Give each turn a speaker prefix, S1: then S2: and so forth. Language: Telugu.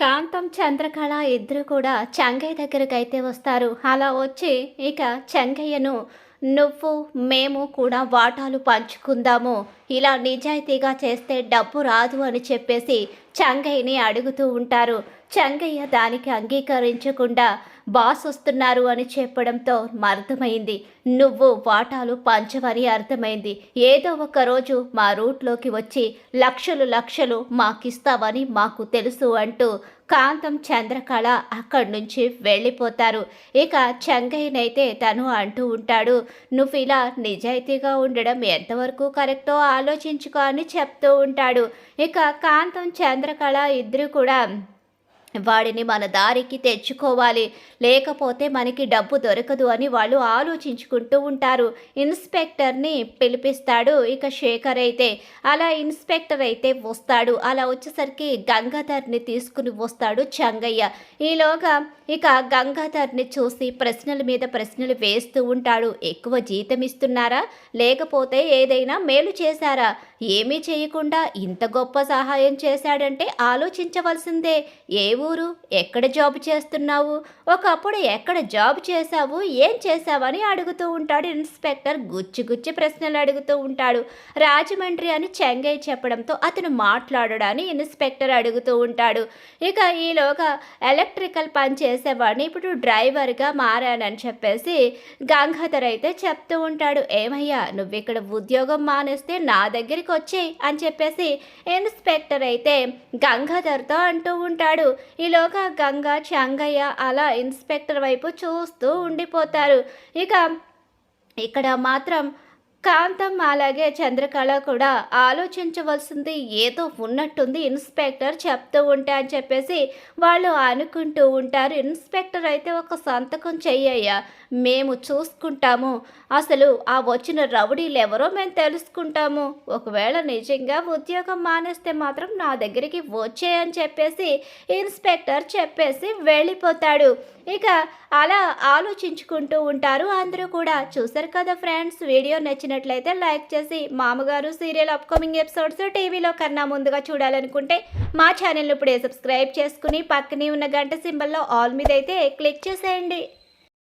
S1: కాంతం చంద్రకళ ఇద్దరు కూడా చెంగయ్య దగ్గరకు అయితే వస్తారు. అలా వచ్చి ఇక చెంగయ్యను నువ్వు మేము కూడా వాటాలు పంచుకుందాము. ఇలా నిజాయితీగా చేస్తే డబ్బు రాదు అని చెప్పేసి చెంగయ్యని అడుగుతూ ఉంటారు. చంగయ్య దానికి అంగీకరించకుండా బాస్ వస్తున్నారు అని చెప్పడంతో అర్థమైంది. నువ్వు వాటాలు పంచవని అర్థమైంది. ఏదో ఒక రోజు మా రూట్లోకి వచ్చి లక్షలు లక్షలు మాకిస్తావని మాకు తెలుసు అంటూ కాంతం చంద్రకళ అక్కడి నుంచి వెళ్ళిపోతారు. ఇక చెంగయ్యనైతే తను అంటూ ఉంటాడు నువ్వు ఇలా నిజాయితీగా ఉండడం ఎంతవరకు కరెక్టో ఆలోచించుకో అని చెప్తూ ఉంటాడు. ఇక కాంతం చంద్రకళ ఇద్దరు కూడా వాడిని మన దారికి తెచ్చుకోవాలి. లేకపోతే మనకి డబ్బు దొరకదు అని వాళ్ళు ఆలోచించుకుంటూ ఉంటారు. ఇన్స్పెక్టర్ని పిలిపిస్తాడు ఇక శేఖర్ అయితే. అలా ఇన్స్పెక్టర్ అయితే వస్తాడు. అలా వచ్చేసరికి గంగాధర్ని తీసుకుని వస్తాడు చంగయ్య. ఈలోగా ఇక గంగాధర్ని చూసి ప్రశ్నల మీద ప్రశ్నలు వేస్తూ ఉంటాడు. ఎక్కువ జీతం ఇస్తున్నారా? లేకపోతే ఏదైనా మేలు చేశారా? ఏమీ చేయకుండా ఇంత గొప్ప సహాయం చేశాడంటే ఆలోచించవలసిందే. ఏ ఊరు? ఎక్కడ జాబ్ చేస్తున్నావు? ఒకప్పుడు ఎక్కడ జాబ్ చేశావు? ఏం చేశావని అడుగుతూ ఉంటాడు ఇన్స్పెక్టర్. గుచ్చి గుచ్చి ప్రశ్నలు అడుగుతూ ఉంటాడు. రాజమండ్రి అని చెంగయ్య చెప్పడంతో అతను మాట్లాడడాన్ని ఇన్స్పెక్టర్ అడుగుతూ ఉంటాడు. ఇక ఈలోగా ఎలక్ట్రికల్ పని చేసేవాడిని ఇప్పుడు డ్రైవర్గా మారానని చెప్పేసి గంగాధర్ అయితే చెప్తూ ఉంటాడు. ఏమయ్యా నువ్వు ఇక్కడ ఉద్యోగం మానేస్తే నా దగ్గరికి వచ్చేయి అని చెప్పేసి ఇన్స్పెక్టర్ అయితే గంగాధర్తో అంటూ ఉంటాడు. ఈలోగా గంగా చంగయ్య అలా ఇన్స్పెక్టర్ వైపు చూస్తూ ఉండిపోతారు. ఇక ఇక్కడ మాత్రం కాంతం అలాగే చంద్రకళ కూడా ఆలోచించవలసింది ఏదో ఉన్నట్టుంది ఇన్స్పెక్టర్ చెప్తూ ఉంటా అని చెప్పేసి వాళ్ళు అనుకుంటూ ఉంటారు. ఇన్స్పెక్టర్ అయితే ఒక సంతకం చెయ్యయ్యా మేము చూసుకుంటాము. అసలు ఆ వచ్చిన రౌడీలు ఎవరో మేము తెలుసుకుంటాము. ఒకవేళ నిజంగా ఉద్యోగం మానేస్తే మాత్రం నా దగ్గరికి వచ్చేయని చెప్పేసి ఇన్స్పెక్టర్ చెప్పేసి వెళ్ళిపోతాడు. ఇక అలా ఆలోచించుకుంటూ ఉంటారు అందరూ కూడా. చూసారు కదా ఫ్రెండ్స్ వీడియో నచ్చిన నచ్చినట్లయితే లైక్ చేసి మామగారు సీరియల్ అప్కమింగ్ ఎపిసోడ్స్ టీవీలో కన్నా ముందుగా చూడాలనుకుంటే మా ఛానల్ ఇప్పుడే సబ్స్క్రైబ్ చేసుకుని పక్కనే ఉన్న గంట సింబల్లో ఆల్ మీద అయితే క్లిక్ చేసేయండి.